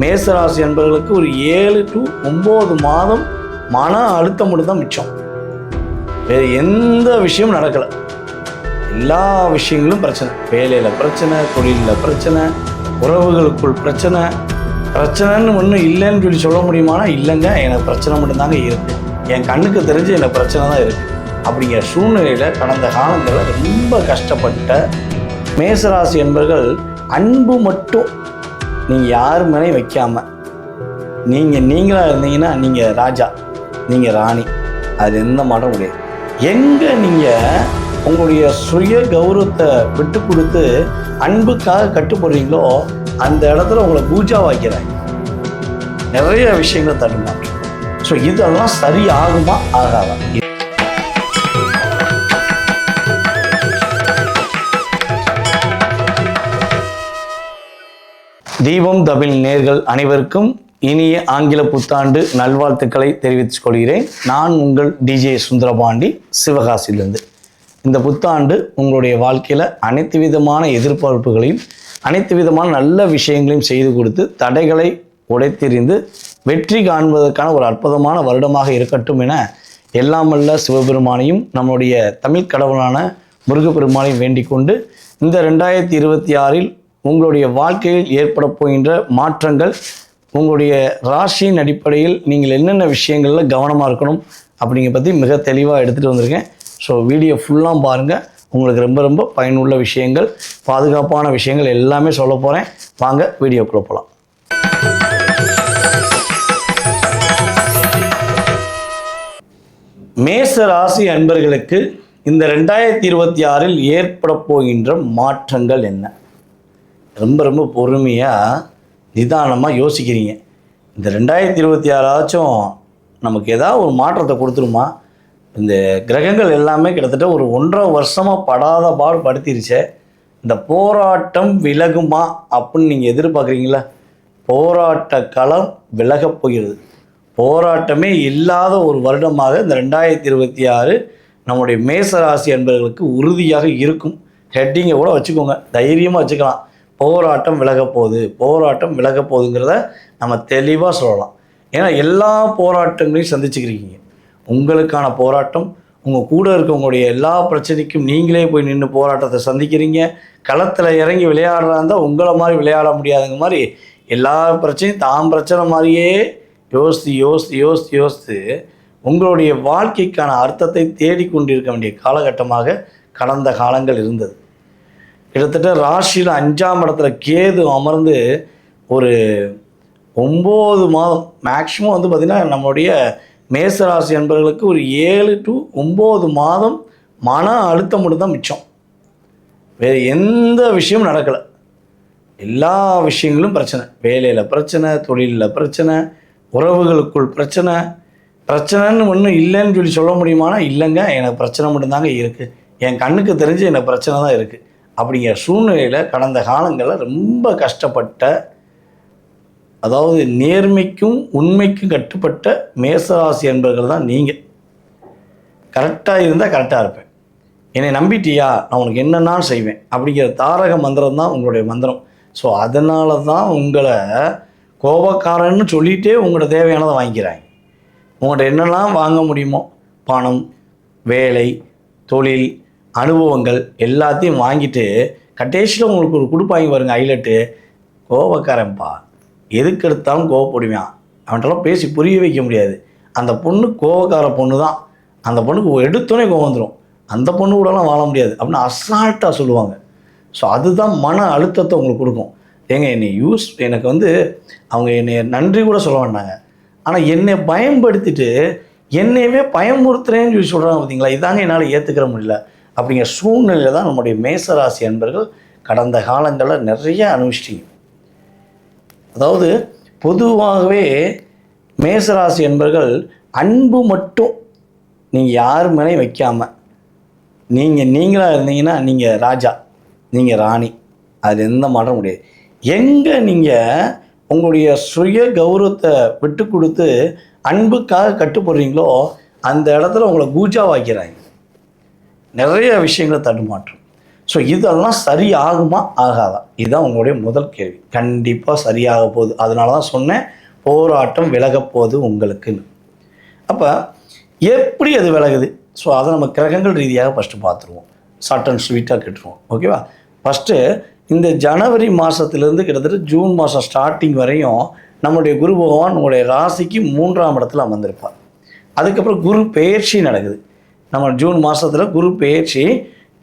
மேசராசி என்பவர்களுக்கு ஒரு ஏழு டு ஒம்பது மாதம் மன அழுத்தம் மட்டும் தான் மிச்சம். வேறு எந்த விஷயமும் நடக்கலை. எல்லா விஷயங்களும் பிரச்சனை. வேலையில் பிரச்சனை தொழிலில் பிரச்சனை உறவுகளுக்குள் பிரச்சனை. பிரச்சனைன்னு ஒன்றும் இல்லைன்னு சொல்லி சொல்ல முடியுமானா இல்லைங்க. எனக்கு பிரச்சனை மட்டும்தாங்க இருக்குது என் கண்ணுக்கு தெரிஞ்சு எனக்கு பிரச்சனை தான் இருக்குது அப்படிங்கிற சூழ்நிலையில் கடந்த காலங்களில் ரொம்ப கஷ்டப்பட்ட மேசராசி என்பர்கள் அன்பு மட்டும் நீங்கள் யார் மேலேயும் வைக்காம நீங்கள் நீங்களாக இருந்தீங்கன்னா நீங்கள் ராஜா நீங்கள் ராணி. அது எந்த மாற்றம் முடியாது எங்கே நீங்கள் உங்களுடைய சுய கௌரவத்தை விட்டு கொடுத்து அன்புக்காக கட்டுப்படுறீங்களோ அந்த இடத்துல உங்களை பூஜா வைக்கிறாங்க நிறைய விஷயங்களை தடுமாற்றம். ஸோ இதெல்லாம் சரி ஆகுமா ஆகாதா? தீபம் தமிழ் நேர்கள் அனைவருக்கும் இனிய ஆங்கில புத்தாண்டு நல்வாழ்த்துக்களை தெரிவித்துக் கொள்கிறேன். நான் உங்கள் டிஜே சுந்தரபாண்டி சிவகாசியிலிருந்து. இந்த புத்தாண்டு உங்களுடைய வாழ்க்கையில் அனைத்து விதமான எதிர்பார்ப்புகளையும் அனைத்து விதமான நல்ல விஷயங்களையும் செய்து கொடுத்து தடைகளை உடைத்தெறிந்து வெற்றி காண்பதற்கான ஒரு அற்புதமான வருடமாக இருக்கட்டும் என எல்லாமல்ல சிவபெருமானையும் நம்முடைய தமிழ் கடவுளான முருகப்பெருமானையும் வேண்டிக் கொண்டு இந்த ரெண்டாயிரத்தி இருபத்தி ஆறில் உங்களுடைய வாழ்க்கையில் ஏற்பட போகின்ற மாற்றங்கள் உங்களுடைய ராசியின் அடிப்படையில் நீங்கள் என்னென்ன விஷயங்களில் கவனமாக இருக்கணும் அப்படிங்கிற பற்றி மிக தெளிவாக எடுத்துகிட்டு வந்திருக்கேன். ஸோ வீடியோ ஃபுல்லாக பாருங்கள் உங்களுக்கு ரொம்ப ரொம்ப பயனுள்ள விஷயங்கள் பாதுகாப்பான விஷயங்கள் எல்லாமே சொல்ல போகிறேன் வாங்க வீடியோக்குள்ளே போகலாம் மேச ராசி அன்பர்களுக்கு இந்த ரெண்டாயிரத்தி இருபத்தி ஆறில் ஏற்பட போகின்ற மாற்றங்கள் என்ன? ரொம்ப ரொம்ப பொறுமையாக நிதானமாக யோசிக்கிறீங்க. இந்த ரெண்டாயிரத்தி இருபத்தி ஆறாச்சும் நமக்கு ஏதாவது ஒரு மாற்றத்தை கொடுத்துருமா? இந்த கிரகங்கள் எல்லாமே கிட்டத்தட்ட ஒரு ஒன்றரை வருஷமாக படாத பாடு படுத்திருச்சே. இந்த போராட்டம் விலகுமா அப்படின்னு நீங்கள் எதிர்பார்க்குறீங்களா? போராட்ட களம் விலகப் போகிறது. போராட்டமே இல்லாத ஒரு வருடமாக இந்த ரெண்டாயிரத்தி இருபத்தி ஆறு நம்முடைய மேச ராசி என்பவர்களுக்கு உறுதியாக இருக்கும். ஹெட்டிங்கை கூட வச்சுக்கோங்க. தைரியமாக வச்சுக்கலாம். போராட்டம் விலக போகுது. போராட்டம் விலக போகுதுங்கிறத நம்ம தெளிவாக சொல்லலாம். ஏன்னா எல்லா போராட்டங்களையும் சந்திச்சுக்கிறீங்க உங்களுக்கான போராட்டம் உங்கள் கூட இருக்கவங்களுடைய எல்லா பிரச்சனைக்கும் நீங்களே போய் நின்று போராட்டத்தை சந்திக்கிறீங்க. களத்தில் இறங்கி விளையாடுறதா இருந்தால் உங்களை மாதிரி விளையாட முடியாதுங்க மாதிரி எல்லா பிரச்சனையும் தான் பிரச்சனை மாதிரியே யோசித்து யோசித்து யோசித்து யோசித்து உங்களுடைய வாழ்க்கைக்கான அர்த்தத்தை தேடிக்கொண்டிருக்க வேண்டிய காலகட்டமாக கடந்த காலங்கள் இருந்தது. கிட்டத்தட்ட ராசியில் அஞ்சாம் இடத்துல கேது அமர்ந்து ஒரு ஒம்பது மாதம் மேக்ஸிமம் வந்து பார்த்திங்கன்னா நம்மளுடைய மேசராசி என்பவர்களுக்கு ஒரு ஏழு டு ஒம்பது மாதம் மன அழுத்தம் மட்டும் தான் மிச்சம். வேறு எந்த விஷயமும் நடக்கலை. எல்லா விஷயங்களும் பிரச்சனை. வேலையில் பிரச்சனை தொழிலில் பிரச்சனை உறவுகளுக்குள் பிரச்சனை. பிரச்சனைன்னு ஒன்றும் இல்லைன்னு சொல்லி சொல்ல முடியுமானா இல்லைங்க. எனக்கு பிரச்சனை மட்டும்தாங்க இருக்குது என் கண்ணுக்கு தெரிஞ்சு எனக்கு பிரச்சனை தான் இருக்குது அப்படிங்கிற சூழ்நிலையில் கடந்த காலங்களில் ரொம்ப கஷ்டப்பட்ட அதாவது நேர்மைக்கும் உண்மைக்கும் கட்டுப்பட்ட மேசராசி என்பவர்கள் தான் நீங்கள் கரெக்டாக இருந்தால் கரெக்டாக இருப்பேன். என்னை நம்பிட்டியா? நான் உனக்கு என்னென்னாலும் செய்வேன்? அப்படிங்கிற தாரக மந்திரம் தான் உங்களுடைய மந்திரம். ஸோ அதனால தான் உங்களை கோபக்காரன்னு சொல்லிகிட்டே உங்களோட தேவையானதை வாங்கிக்கிறாங்க. உங்கள்கிட்ட என்னெல்லாம் வாங்க முடியுமோ? பணம் வேலை தொழில் அனுபவங்கள் எல்லாத்தையும் வாங்கிட்டு கட்டேஷில் உங்களுக்கு ஒரு கொடுப்பாங்க பாருங்க ஹைலைட்டு கோபக்காரன்ப்பா எதுக்கு எடுத்தாலும் கோவப்படுவான். அவன்கிட்டலாம் பேசி புரிய வைக்க முடியாது. அந்த பொண்ணு கோவக்கார பொண்ணு தான் அந்த பொண்ணுக்கு எடுத்தோன்னே கோவம் வந்துடும் அந்த பொண்ணு கூடலாம் வாழ முடியாது அப்படின்னு அசால்ட்டாக சொல்லுவாங்க. ஸோ அதுதான் மன அழுத்தத்தை உங்களுக்கு கொடுக்கும். ஏங்க என்னை யூஸ் எனக்கு வந்து அவங்க என்னை நன்றி கூட சொல்ல வேண்டாங்க ஆனால் என்னை பயன்படுத்திட்டு என்னையவே பயமுறுத்துறேன்னு சொல்லி சொல்கிறாங்க பார்த்தீங்களா இதாங்க என்னால் ஏற்றுக்கிற முடியல. அப்படிங்கிற சூழ்நிலையில் தான் நம்முடைய மேசராசி அன்பர்கள் கடந்த காலங்களில் நிறைய அனுபவிச்சிட்டீங்க அதாவது பொதுவாகவே மேசராசி என்பர்கள் அன்பு மட்டும் நீங்கள் யார் மேலேயும் வைக்காமல் நீங்கள் நீங்களாக இருந்தீங்கன்னா நீங்கள் ராஜா நீங்கள் ராணி அது எந்த மாற்றம் முடியாது எங்கே நீங்கள் உங்களுடைய சுய கௌரவத்தை விட்டு கொடுத்து அன்புக்காக கட்டுப்படுறீங்களோ அந்த இடத்துல உங்களை பூஜா வைக்கிறாங்க நிறைய விஷயங்களை தடுமாற்றம். ஸோ இதெல்லாம் சரி ஆகுமா ஆகாதா. இதுதான் உங்களுடைய முதல் கேள்வி. கண்டிப்பாக சரியாக போகுது. அதனால தான் சொன்னேன் போராட்டம் விலகப்போகுது உங்களுக்குன்னு. அப்போ எப்படி அது விலகுது? ஸோ அதை நம்ம கிரகங்கள் ரீதியாக ஃபஸ்ட்டு பார்த்துருவோம். ஷார்ட் அண்ட் ஸ்வீட்டாக கட்டுருவோம். ஓகேவா ஃபஸ்ட்டு இந்த ஜனவரி மாதத்துலேருந்து கிட்டத்தட்ட ஜூன் மாதம் ஸ்டார்டிங் வரையும் நம்முடைய குரு பகவான் உங்களுடைய ராசிக்கு மூன்றாம் இடத்துல அமர்ந்திருப்பார். அதுக்கப்புறம் குரு பெயர்ச்சி நடக்குது. நம்ம ஜூன் மாதத்தில் குரு பெயர்ச்சி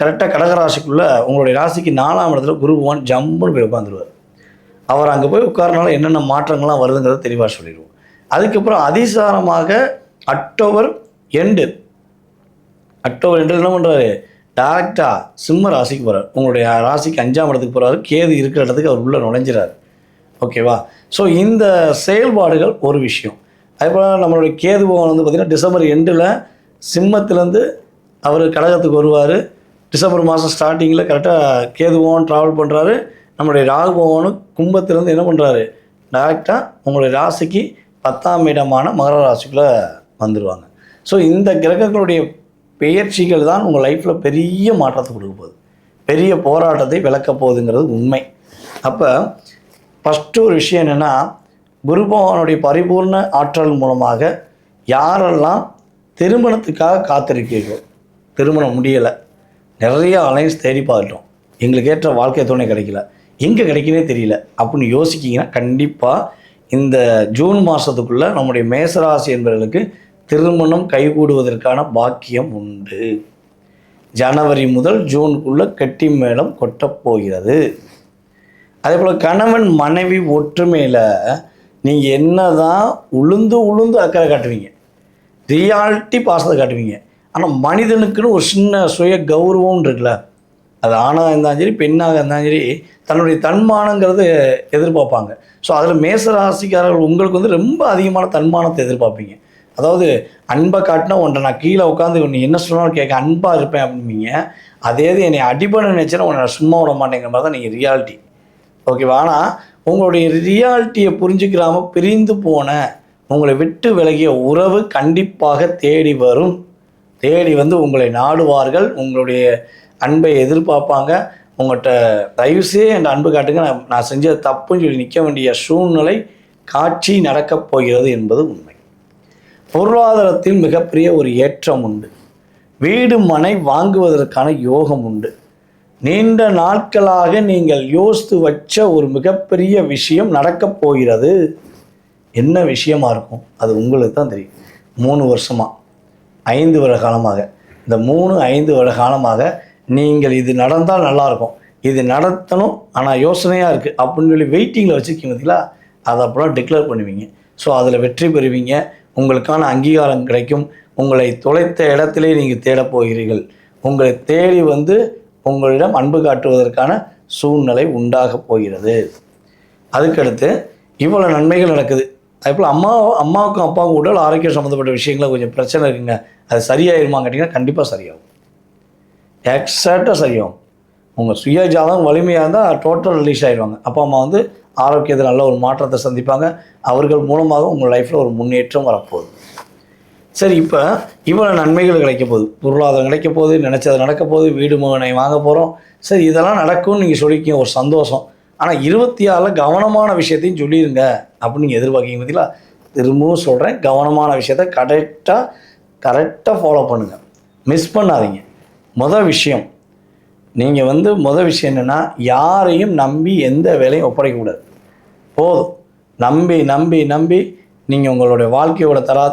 கரெக்டாக கடகராசிக்குள்ளே உங்களுடைய ராசிக்கு நாலாம் இடத்துல குரு பகவான் ஜம்முன்னு போய் உட்காந்துருவார் அவர் அங்கே போய் உட்காரனால என்னென்ன மாற்றங்கள்லாம் வருதுங்கிறத தெளிவாக சொல்லிடுவோம். அதுக்கப்புறம் அதிசாரமாக அக்டோபர் எண்டு அக்டோபர் எண்டில் என்ன பண்ணுறாரு டேரெக்டாக சிம்ம ராசிக்கு போகிறார் உங்களுடைய ராசிக்கு அஞ்சாம் இடத்துக்கு போகிறாரு கேது இருக்கிற இடத்துக்கு அவர் உள்ளே நுழைஞ்சிறாரு. ஓகேவா ஸோ இந்த செயல்பாடுகள் ஒரு விஷயம். அதே போல் நம்மளுடைய கேது பகவான் வந்து பார்த்திங்கன்னா டிசம்பர் எண்டில் சிம்மத்திலேருந்து அவர் கடகத்துக்கு வருவார். டிசம்பர் மாதம் ஸ்டார்டிங்கில் கரெக்டாக கேது ட்ராவல் பண்ணுறாரு நம்முடைய ராகு பகவானும் கும்பத்துலேருந்து என்ன பண்ணுறாரு டேரெக்டாக உங்களுடைய ராசிக்கு பத்தாம் இடமான மகர ராசிக்குள்ளே வந்துடுவாங்க ஸோ இந்த கிரகங்களுடைய பெயர்ச்சிகள் தான் உங்கள் லைஃப்பில் பெரிய மாற்றத்தை கொடுக்க போகுது. பெரிய போராட்டத்தை விளக்க போகுதுங்கிறது உண்மை. அப்போ ஃபஸ்ட்டு ஒரு விஷயம் என்னென்னா குரு பகவானுடைய பரிபூர்ண ஆற்றல் மூலமாக யாரெல்லாம் திருமணத்துக்காக காத்திருக்கீர்கள். திருமணம் முடியலை. நிறைய அலைன்ஸ் தேடி பார்த்துட்டோம். எங்களுக்கு ஏற்ற வாழ்க்கை துணை கிடைக்கல. எங்கே கிடைக்கவே தெரியல. அப்படின்னு யோசிக்கிங்கன்னா கண்டிப்பாக இந்த ஜூன் மாதத்துக்குள்ளே நம்முடைய மேசராசி என்பவர்களுக்கு திருமணம் கைகூடுவதற்கான பாக்கியம் உண்டு. ஜனவரி முதல் ஜூனுக்குள்ளே கட்டி மேளம் கொட்டப் போகிறது. அதே போல் கணவன் மனைவி ஒற்றுமையில் நீங்கள் என்ன தான் உளுந்து உளுந்து அக்கறை காட்டுவீங்க. ரியாலிட்டி பாசத்தை காட்டுவீங்க. ஆனால் மனிதனுக்குன்னு ஒரு சின்ன சுய கௌரவம் இருக்குல்ல அது ஆணாக இருந்தாலும் சரி பெண்ணாக இருந்தாலும் சரி தன்னுடைய தன்மானங்கிறது எதிர்பார்ப்பாங்க. ஸோ அதில் மேச ராசிக்காரர்கள் உங்களுக்கு வந்து ரொம்ப அதிகமான தன்மானத்தை எதிர்பார்ப்பீங்க. அதாவது அன்பை காட்டினா உன்னை நான் கீழே உட்காந்து நீ என்ன சொன்னாலும் கேட்க அன்பாக இருப்பேன் அப்படிம்பீங்க அதே இது என்னை அடிபட நினச்சேன்னா உன்னை சும்மா விட மாட்டேங்கிற மாதிரி தான் நீங்கள் ரியாலிட்டி ஓகேவா ஆனால் உங்களுடைய ரியாலிட்டியை புரிஞ்சுக்கிறாமல் பிரிந்து போன உங்களை விட்டு விலகிய உறவு கண்டிப்பாக தேடி வரும். தேடி வந்து உங்களை நாடுவார்கள். உங்களுடைய அன்பை எதிர்பார்ப்பாங்க. உங்கள்கிட்ட தயவுசே என் அன்பு காட்டுங்க. நான் நான் செஞ்ச தப்புன்னு சொல்லி நிற்க வேண்டிய சூழ்நிலை காட்சி நடக்கப் போகிறது என்பது உண்மை. பொருளாதாரத்தில் மிகப்பெரிய ஒரு ஏற்றம் உண்டு. வீடு மனை வாங்குவதற்கான யோகம் உண்டு. நீண்ட நாட்களாக நீங்கள் யோசித்து வச்ச ஒரு மிகப்பெரிய விஷயம் நடக்கப் போகிறது. என்ன விஷயமா இருக்கும் அது உங்களுக்கு தான் தெரியும். மூணு வருஷமாக ஐந்து வருட காலமாக. இந்த மூணு ஐந்து வருட காலமாக நீங்கள் இது நடந்தால் நல்லாயிருக்கும் இது நடத்தணும் ஆனால் யோசனையாக இருக்குது அப்படின்னு சொல்லி வெயிட்டிங்கில் வச்சுருக்கீங்க பார்த்தீங்களா அதை அப்புறம் டிக்ளேர் பண்ணுவீங்க. ஸோ அதில் வெற்றி பெறுவீங்க. உங்களுக்கான அங்கீகாரம் கிடைக்கும். உங்களை தொலைத்த இடத்திலே நீங்கள் தேடப் போகிறீர்கள். உங்களை தேடி வந்து உங்களிடம் அன்பு காட்டுவதற்கான சூழ்நிலை உண்டாகப் போகிறது. அதுக்கடுத்து இவ்வளோ நன்மைகள் நடக்குது. அதேபோல் அம்மா அம்மாவுக்கும் அப்பாவுக்கும் உடல் ஆரோக்கியம் சம்மந்தப்பட்ட விஷயங்கள கொஞ்சம் பிரச்சனை இருக்குங்க. அது சரியாயிருமான்னு கேட்டிங்கன்னா கண்டிப்பாக சரியாகும். எக்ஸாக்டாக சரியாகும். உங்கள் சுய ஜாதகம் வலிமையாக இருந்தால் டோட்டல் ரிலீஸ் ஆகிடுவாங்க அப்பா அம்மா வந்து ஆரோக்கியத்தில் நல்ல ஒரு மாற்றத்தை சந்திப்பாங்க. அவர்கள் மூலமாக உங்கள் லைஃப்பில் ஒரு முன்னேற்றம் வரப்போகுது. சரி இப்போ இவ்வளோ நன்மைகள் கிடைக்க போகுது. பொருளாதாரம் கிடைக்க போகுது நினச்சது நடக்க போகுது வீடு மகனை வாங்க போகிறோம் சரி இதெல்லாம் நடக்கும்னு நீங்கள் சொல்லிக்கிங்க ஒரு சந்தோஷம். ஆனால் இருபத்தி ஆறில் கவனமான விஷயத்தையும் சொல்லிடுங்க அப்படின்னு நீங்கள் எதிர்பார்க்கீங்க பார்த்தீங்களா திரும்பவும் சொல்கிறேன் கவனமான விஷயத்த கரெக்டாக கரெக்டாக ஃபாலோ பண்ணுங்கள் மிஸ் பண்ணாதீங்க. மொதல் விஷயம் நீங்கள் வந்து மொதல் விஷயம் என்னென்னா யாரையும் நம்பி எந்த வேலையும் ஒப்படைக்கக்கூடாது போதும். நம்பி நம்பி நம்பி நீங்கள் உங்களுடைய வாழ்க்கையோட தரா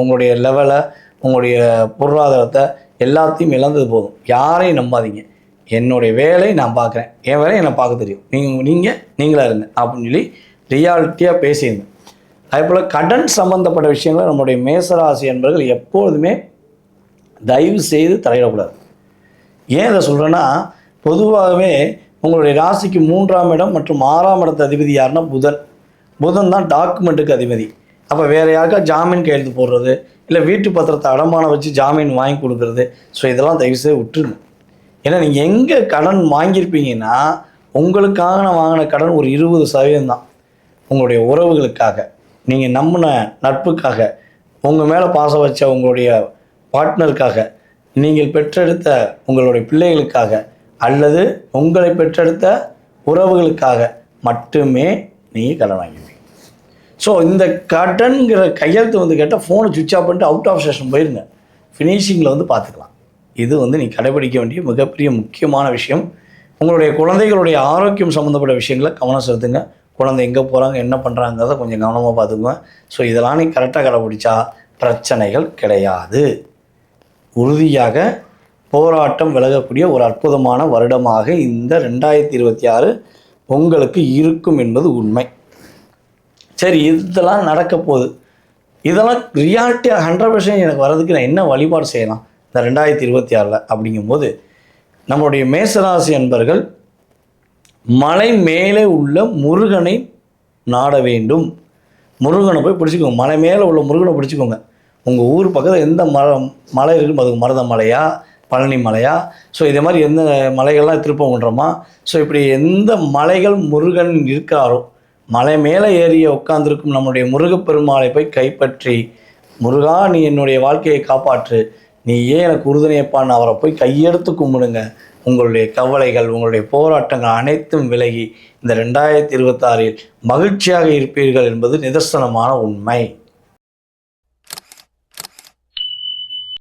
உங்களுடைய லெவலை உங்களுடைய பொருளாதாரத்தை எல்லாத்தையும் இழந்தது போதும். யாரையும் நம்பாதீங்க. என்னுடைய வேலை நான் பார்க்குறேன். என் வேலையை என்னை பார்க்க தெரியும். நீங்கள் நீங்கள் நீங்களாக இருங்க. அப்படின்னு சொல்லி ரியாலிட்டியாக பேசியிருந்தேன். அதே போல் கடன் சம்மந்தப்பட்ட விஷயங்களை நம்முடைய மேசராசி என்பவர்கள் எப்பொழுதுமே தயவு செய்து தலையிடக்கூடாது. ஏன் இதை சொல்கிறேன்னா பொதுவாகவே உங்களுடைய ராசிக்கு மூன்றாம் இடம் மற்றும் ஆறாம் இடத்து அதிபதி யாருன்னா புதன். புதன் தான் டாக்குமெண்ட்டுக்கு அதிபதி. அப்போ வேறு யாருக்கா ஜாமீன் கையெழுத்து போடுறது? இல்லை வீட்டு பத்திரத்தை அடமானம் வச்சு ஜாமீன் வாங்கி கொடுக்குறது? ஸோ இதெல்லாம் தயவுசெய்து விட்டுருங்க. ஏன்னா நீங்கள் எங்கே கடன் வாங்கியிருப்பீங்கன்னா உங்களுக்காக நான் வாங்கின கடன் ஒரு இருபது சதவீதம் தான். உங்களுடைய உறவுகளுக்காக. நீங்கள் நம்பின நட்புக்காக. உங்கள் மேலே பாசம் வச்ச உங்களுடைய பார்ட்னருக்காக நீங்கள் பெற்றெடுத்த உங்களுடைய பிள்ளைகளுக்காக. அல்லது உங்களை பெற்றெடுத்த உறவுகளுக்காக மட்டுமே நீங்கள் கடன் வாங்கிடுவீங்க ஸோ இந்த கடன்கிற கையெழுத்து வந்து கேட்டால் ஃபோனை சுவிட்ச் ஆஃப் பண்ணிட்டு அவுட் ஆஃப் ஸ்டேஷன் போயிருங்க. ஃபினிஷிங்கில் வந்து பார்த்துக்கலாம். இது வந்து நீ கடைபிடிக்க வேண்டிய மிகப்பெரிய முக்கியமான விஷயம். உங்களுடைய குழந்தைகளுடைய ஆரோக்கியம் சம்மந்தப்பட்ட விஷயங்களை கவனம் செலுத்துங்க. குழந்தை எங்கே போகிறாங்க என்ன பண்ணுறாங்கிறத கொஞ்சம் கவனமாக பார்த்துக்குங்க. ஸோ இதெல்லாம் நீ கரெக்டாக கடைபிடிச்சா பிரச்சனைகள் கிடையாது. உறுதியாக போராட்டம் விலகக்கூடிய ஒரு அற்புதமான வருடமாக இந்த ரெண்டாயிரத்தி இருபத்தி ஆறு உங்களுக்கு இருக்கும் என்பது உண்மை. சரி இதெல்லாம் நடக்க போகுது. இதெல்லாம் ரியாலிட்டியாக ஹண்ட்ரட் பர்சன்ட் எனக்கு வர்றதுக்கு நான் என்ன வழிபாடு செய்யலாம்? இந்த ரெண்டாயிரத்தி இருபத்தி ஆறில் அப்படிங்கும்போது நம்மளுடைய மேசராசி அன்பர்கள் மலை மேலே உள்ள முருகனை நாட வேண்டும். முருகனை போய் பிடிச்சிக்கோங்க. மலை மேலே உள்ள முருகனை பிடிச்சிக்கோங்க. உங்கள் ஊர் பக்கத்தில் எந்த மலை மலை இருக்குது அதுக்கு மருத மலையா பழனி மலையா? ஸோ இதே மாதிரி எந்த மலைகள்லாம் திருப்பங்குன்றமா ஸோ இப்படி எந்த மலைகள் முருகன் இருக்காரோ மலை மேலே ஏறி உட்காந்துருக்கும் நம்முடைய முருகப்பெருமாளை போய் கைப்பற்றி முருகா நீ என்னுடைய வாழ்க்கையை காப்பாற்று. நீ ஏன் எனக்கு உறுதுணையப்பான்னு அவரை போய் கையெடுத்து கும்பிடுங்க. உங்களுடைய கவலைகள் உங்களுடைய போராட்டங்கள் அனைத்தும் விலகி இந்த ரெண்டாயிரத்தி இருபத்தாறில் மகிழ்ச்சியாக இருப்பீர்கள் என்பது நிதர்சனமான உண்மை.